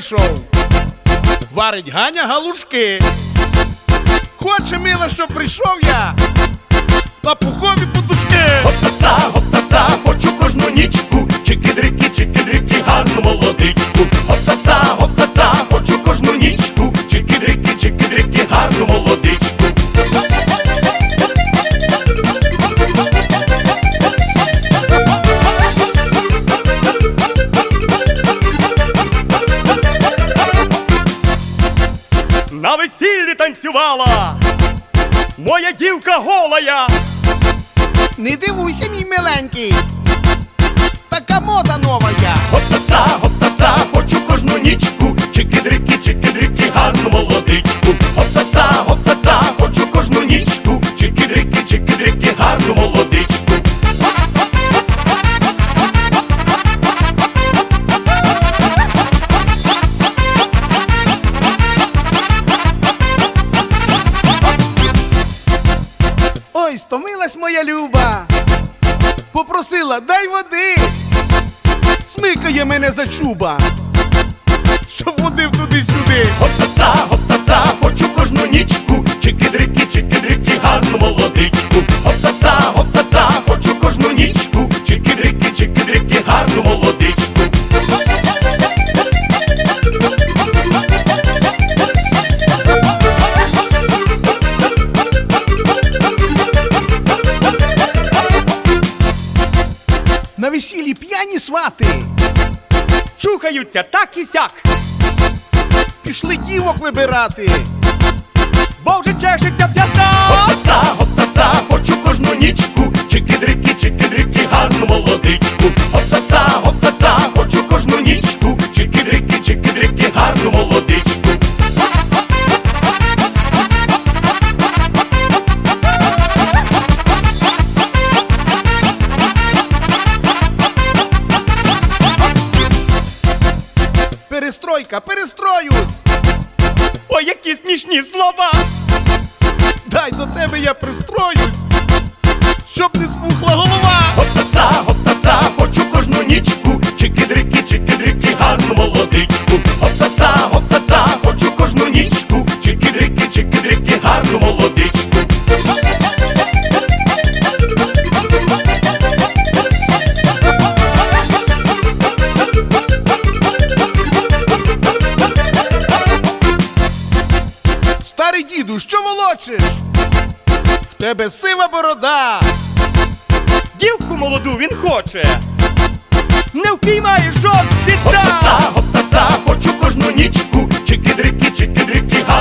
прийшов. Варить Ганя галушки. Хоче мила, щоб прийшов я. На пухові подушки. Гоп-ца-ца, гоп-ца-ца, хочу кожну нічку, весіллі танцювала моя дівка голая. Не дивуйся, мій миленький. Така мода нова я. Гоп-ца-ца, гоп-ца-ца, хочу кожну нічку, стомилась моя люба. Попросила, дай води. Смикає мене за чуба. Щоб водив туди-сюди. Гоп-ца-ца, гоп-ца-ца, хочу кожну нічку, Весіллі п'яні свати. Чухаються так і сяк, Пішли дівок вибирати. бо вже чешеться п'ята. Гоп-ца-ца, гоп-ца-ца, хочу кожну нічку, чики-дрики, чики-дрики, Перестройка, перестроюсь. Ой, які смішні слова. Дай до тебе я пристроюсь. Щоб не спухла голова. Старий що волочиш? В тебе сива борода. Дівку молоду він хоче. Не впіймає жод відда. гоп-ца-ца, хочу кожну нічку, чики-дрики, чики-дрики, молодичку.